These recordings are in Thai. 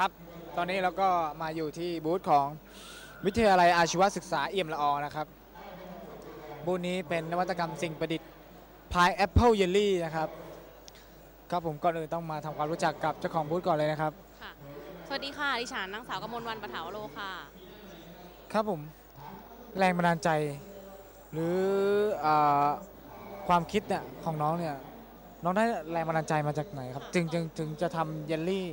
ครับ ตอนนี้เราก็มาอยู่ที่บูธของวิทยาลัยอาชีวศึกษาเอี่ยมละออนะครับ บูธนี้เป็นนวัตกรรมสิ่งประดิษฐ์พายแอปเปิลเยลลี่นะครับ ครับผมก่อนอื่นต้องมาทำความรู้จักกับเจ้าของบูธก่อนเลยนะครับ ค่ะ สวัสดีค่ะ ดิฉันนางสาวกมลวันปะเถาวโลค่ะ ครับผมแรงบันดาลใจ หรืออาความคิดเนี่ยของน้องเนี่ยน้องได้แรงบันดาลใจมาจากไหนครับค่ะจึงจึงจึงจะทำเยลลี่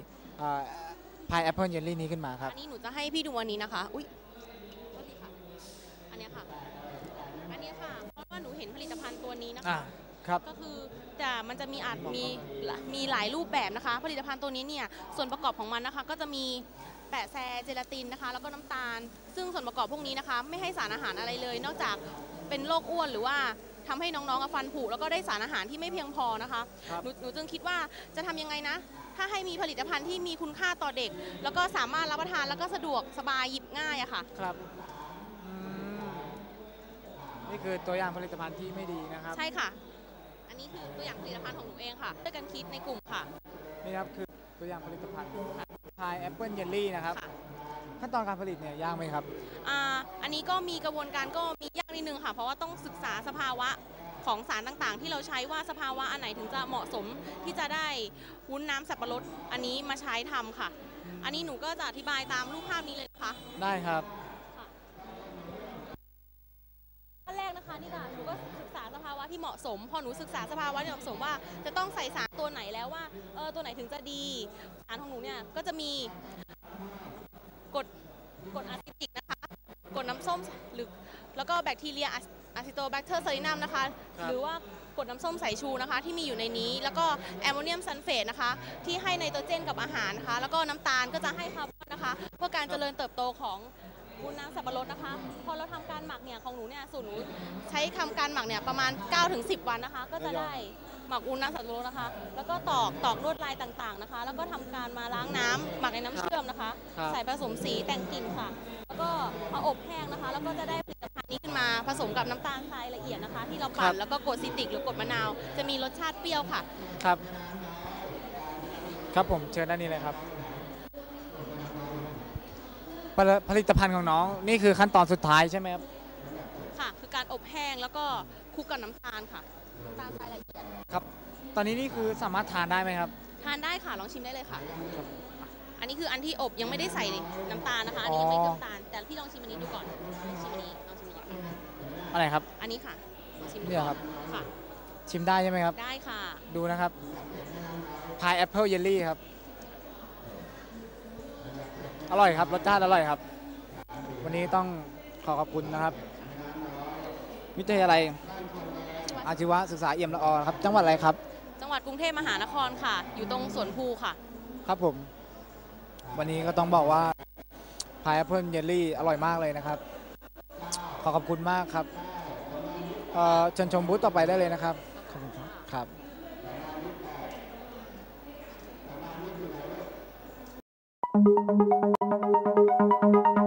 พายแอปเปิลเยลลี่นี้ขึ้นมาครับ อันนี้หนูจะให้พี่ดูอันนี้นะคะ อุ้ยโทษทีค่ะ อันเนี้ยค่ะอันเนี้ยค่ะ เพราะว่าหนูเห็นผลิตภัณฑ์ตัวนี้นะอ่าคะครับก็คือแต่มันจะมีอาจมีมีหลายรูปแบบนะคะ ผลิตภัณฑ์ตัวนี้เนี่ยส่วนประกอบของมันนะคะ ก็จะมีแปะแซเจลาตินนะคะ แล้วก็น้ำตาล ซึ่งส่วนประกอบพวกนี้นะคะ ไม่ให้สารอาหารอะไรเลย นอกจากเป็นโรคอ้วนหรือว่า ทำให้น้องๆอะฟันผุแล้วก็ได้สารอาหารที่ไม่เพียงพอนะคะครับหนูหนูจึงคิดว่าจะทำยังไงนะ ถ้าให้มีผลิตภัณฑ์ที่มีคุณค่าต่อเด็ก แล้วก็สามารถรับประทานแล้วก็สะดวกสบายหยิบง่ายอะค่ะครับอืมนี่คือตัวอย่างผลิตภัณฑ์ที่ไม่ดีนะครับ ใช่ค่ะ อันนี้คือตัวอย่างผลิตภัณฑ์ของหนูเองค่ะด้วยกันคิดในกลุ่มค่ะ นี่ครับคือตัวอย่างผลิตภัณฑ์พายแอปเปิลเยลลี่นะครับค่ะ ขั้นตอนการผลิตเนี่ยยากไหมครับอ่าอันนี้ก็มีกระบวนการก็มียากนิดนึงค่ะ เพราะว่าต้องศึกษาสภาวะของสารต่างๆ ที่เราใช้ว่าสภาวะอันไหนถึงจะเหมาะสมที่จะได้วุ้นน้ำสับปะรดอันนี้มาใช้ทำค่ะ อันนี้หนูก็จะอธิบายตามรูปภาพนี้เลยนะคะ ได้ครับขั้นแรกนะคะนี่ค่ะหนูก็ศึกษาสภาวะที่เหมาะสม พอหนูศึกษาสภาวะที่เหมาะสมว่า จะต้องใส่สารตัวไหนแล้วว่าเออตัวไหนถึงจะดีสารของหนูเนี่ยก็จะมี กรดกรดอะซิติกนะคะกรดน้ำส้มหรือแล้วก็แบคทีเรียอะซิโตแบคเตอร์ซาลินัมนะคะครับหรือว่ากรดน้ำส้มสายชูนะคะ ที่มีอยู่ในนี้ แล้วก็แอมโมเนียมซัลเฟตนะคะ ที่ให้ไนโตรเจนกับอาหารนะคะ แล้วก็น้ำตาลก็จะให้คาร์บอนนะคะ เพื่อการเจริญเติบโตของวุ้นน้ำสับปะรดนะคะ พอเราทำการหมักเนี่ยของหนูเนี่ยสูตรหนูใช้ทำการหมักเนี่ยประมาณ 9-10 วันนะคะ ก็จะได้ หมักวุ้นน้ำสับปะรดนะคะ แล้วก็ตอกตอกลวดลายต่างๆนะคะ แล้วก็ทำการมาล้างน้ำหมักในน้ำเชื่อมนะคะครับใส่ผสมสีแต่งกลิ่นค่ะ แล้วก็มาอบแห้งนะคะ แล้วก็จะได้ผลิตภัณฑ์นี้ขึ้นมาผสมกับน้ำตาลทรายละเอียดนะคะ ที่เราปั่นแล้วก็กรดซิตริกหรือกรดมะนาว จะมีรสชาติเปรี้ยวค่ะ ครับ ครับผมเชิญด้านนี้เลยครับผลิผลิตภัณฑ์ของน้องนี่คือขั้นตอนสุดท้ายใช่ไหมครับ ค่ะ คือการอบแห้งแล้วก็คลุกกับน้ำตาลค่ะน้ำ ตาลทรายละเอียดครับ ตอนนี้นี่คือสามารถทานได้ไหมครับ ทานได้ค่ะลองชิมได้เลยค่ะ อันนี้คืออันที่อบยังไม่ได้ใส่น้ำตาลนะคะอันนี้ยังไม่น้ำตาลแต่พี่ลองชิมอันนี้ดูก่อนชิมอันนี้ลองชิมดูก่อนอะไรครับ อันนี้ค่ะลองชิมดูเนี่ยก่อครับนค่ะ ชิมได้ใช่ไหมครับ ได้ค่ะ ดูนะครับพายแอปเปิลเยลลี่ครับ อร่อยครับรสชาติอร่อยครับ วันนี้ต้องขอขอบคุณนะครับ วิทยาลัย อาชีวศึกษาเอี่ยมละออครับ จังหวัดอะไรครับ จังหวัดกรุงเทพมหานครค่ะ อยู่ตรงสวนภูค่ะ ครับผม วันนี้ก็ต้องบอกว่าพายแอปเปิลเยลลี่อร่อยมากเลยนะครับ ขอขอบคุณมากครับเอ่อเชิญชมบูธต่อไปได้เลยนะครับ ขอบคุณครับครับ Thank